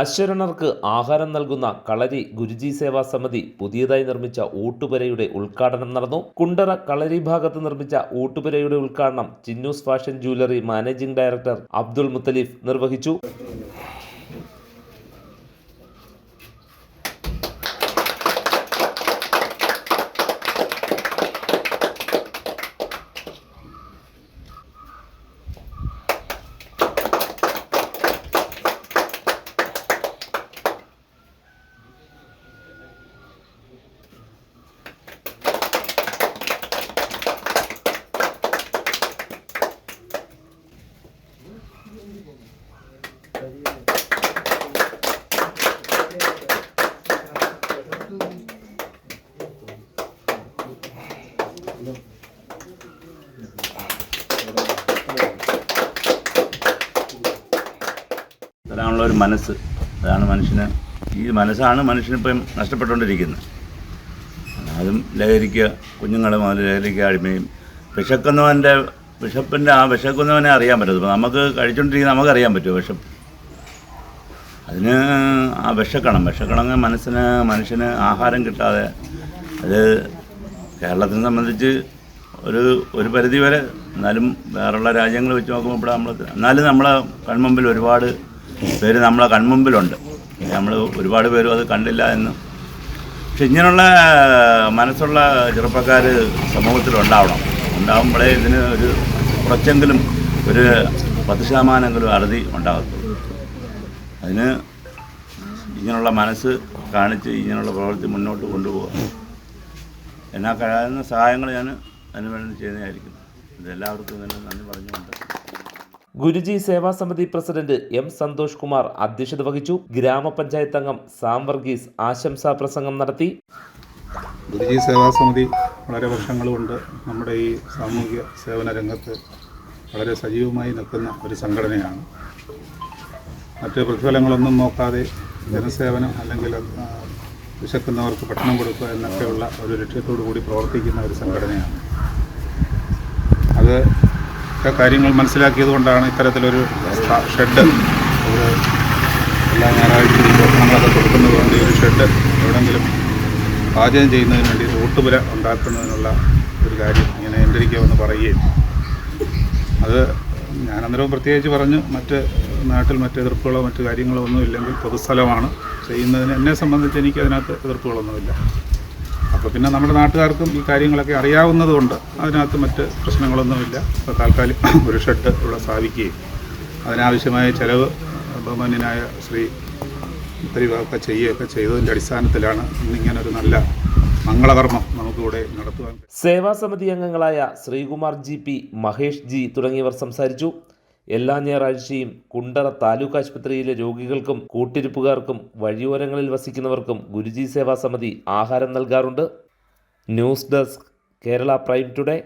അശരണർക്ക് ആഹാരം നൽകുന്ന കളരി ഗുരുജി സേവാ സമിതി പുതിയതായി നിർമ്മിച്ച ഊട്ടുപുരയുടെ ഉദ്ഘാടനം നടന്നു. കുണ്ടറ കളരി ഭാഗത്ത് നിർമ്മിച്ച ഊട്ടുപുരയുടെ ഉദ്ഘാടനം Chinnus fashion jewellery managing director Abdul Muthalif നിർവഹിച്ചു. അതാണുള്ള ഒരു മനസ്സ്. അതാണ് മനുഷ്യന്. ഈ മനസ്സാണ് മനുഷ്യനിപ്പം നഷ്ടപ്പെട്ടുകൊണ്ടിരിക്കുന്നത്. അതും ലഹരിക്ക് കുഞ്ഞുങ്ങളും അത് ലഹരിക്ക് അടിമയും. വിശക്കുന്നവന്റെ വിശപ്പിന്റെ ആ വിശക്കുന്നവനെ അറിയാൻ പറ്റും നമുക്ക് കഴിച്ചുകൊണ്ടിരിക്കുന്ന നമുക്കറിയാൻ പറ്റുമോ വിശപ്പ്? അതിന് ആ വിഷക്കണം വിഷക്കണങ്ങ് മനസ്സിന് മനുഷ്യന് ആഹാരം കിട്ടാതെ. അത് കേരളത്തിനെ സംബന്ധിച്ച് ഒരു ഒരു പരിധി വരെ എന്നാലും വേറെയുള്ള രാജ്യങ്ങൾ വെച്ച് നോക്കുമ്പോൾ ഇവിടെ നമ്മൾ എന്നാലും നമ്മളെ കൺമുമ്പിൽ ഒരുപാട് പേര് നമ്മളെ കൺമുമ്പിലുണ്ട്. നമ്മൾ ഒരുപാട് പേരും അത് കണ്ടില്ല എന്ന്. പക്ഷെ ഇങ്ങനെയുള്ള മനസ്സുള്ള ചെറുപ്പക്കാർ സമൂഹത്തിൽ ഉണ്ടാവണം ഉണ്ടാകുമ്പോഴേ ഇതിന് ഒരു കുറച്ചെങ്കിലും ഒരു പത്ത് ശതമാനമെങ്കിലും അറുതി ഉണ്ടാകത്തുള്ളൂ. അതിന് ഇങ്ങനെയുള്ള മനസ്സ് കാണിച്ച് ഇങ്ങനെയുള്ള പ്രവൃത്തി മുന്നോട്ട് കൊണ്ടുപോകുക എന്നാൽ കഴിയാവുന്ന സഹായങ്ങൾ ഞാൻ അതിന് വേണ്ടി ചെയ്യുന്നതായിരിക്കും. ഇതെല്ലാവർക്കും തന്നെ നന്ദി പറഞ്ഞുകൊണ്ട്. ഗുരുജി സേവാ സമിതി പ്രസിഡന്റ് എം സന്തോഷ് കുമാർ അധ്യക്ഷത വഹിച്ചു. ഗ്രാമപഞ്ചായത്ത് അംഗം സാം വർഗീസ് ആശംസാ പ്രസംഗം നടത്തി. ഗുരുജി സേവാ സമിതി വളരെ വർഷങ്ങൾ കൊണ്ട് നമ്മുടെ ഈ സാമൂഹിക സേവന രംഗത്ത് വളരെ സജീവമായി നിൽക്കുന്ന ഒരു സംഘടനയാണ്. മറ്റ് പ്രതിഫലങ്ങളൊന്നും നോക്കാതെ ജനസേവനം അല്ലെങ്കിൽ വിശക്കുന്നവർക്ക് ഭക്ഷണം കൊടുക്കുക എന്നൊക്കെയുള്ള ഒരു ലക്ഷ്യത്തോടു കൂടി പ്രവർത്തിക്കുന്ന ഒരു സംഘടനയാണ്. അത് കാര്യങ്ങൾ മനസ്സിലാക്കിയത് കൊണ്ടാണ് ഇത്തരത്തിലൊരു ഷെഡ് ഒരു എല്ലാ ഞായറാഴ്ചയും ഭക്ഷണങ്ങളൊക്കെ കൊടുക്കുന്നത് കൊണ്ട് ഒരു ഷെഡ് എവിടെങ്കിലും പാചകം ചെയ്യുന്നതിന് വേണ്ടി ഊട്ടുപുര ഉണ്ടാക്കുന്നതിനുള്ള ഒരു കാര്യം ഇങ്ങനെ എന്റെരിക്കാമെന്ന് പറയുകയും. അത് ഞാനന്നേരവും പ്രത്യേകിച്ച് പറഞ്ഞു മറ്റ് നാട്ടിൽ മറ്റ് എതിർപ്പുകളോ മറ്റു കാര്യങ്ങളോ ഒന്നും ഇല്ലെങ്കിൽ പൊതുസ്ഥലമാണ്. ചെയ്യുന്നതിന് എന്നെ സംബന്ധിച്ച് എനിക്ക് അതിനകത്ത് എതിർപ്പുകളൊന്നുമില്ല. അപ്പോൾ പിന്നെ നമ്മുടെ നാട്ടുകാർക്കും ഈ കാര്യങ്ങളൊക്കെ അറിയാവുന്നതുകൊണ്ട് അതിനകത്ത് മറ്റ് പ്രശ്നങ്ങളൊന്നുമില്ല. അപ്പോൾ താൽക്കാലിക ഒരു ഷെഡ് ഇവിടെ സ്ഥാപിക്കുകയും അതിനാവശ്യമായ ചെലവ് ബഹുമാന്യനായ ശ്രീ ഉത്തരവൊക്കെ ചെയ്യുകയൊക്കെ ചെയ്തതിന്റെ അടിസ്ഥാനത്തിലാണ് ഇന്നിങ്ങനെ ഒരു നല്ല മംഗളകർമ്മം നമുക്കിവിടെ നടത്തുവാൻ സേവാ സമിതി അംഗങ്ങളായ Sreekumar G P Mahesh G തുടങ്ങിയവർ സംസാരിച്ചു. എല്ലാ ഞായറാഴ്ചയും കുണ്ടറ താലൂക്ക് ആശുപത്രിയിലെ രോഗികൾക്കും കൂട്ടിരിപ്പുകാർക്കും വഴിയോരങ്ങളിൽ വസിക്കുന്നവർക്കും ഗുരുജി സേവാ സമിതി ആഹാരം നൽകാറുണ്ട്. News desk Kerala prime today.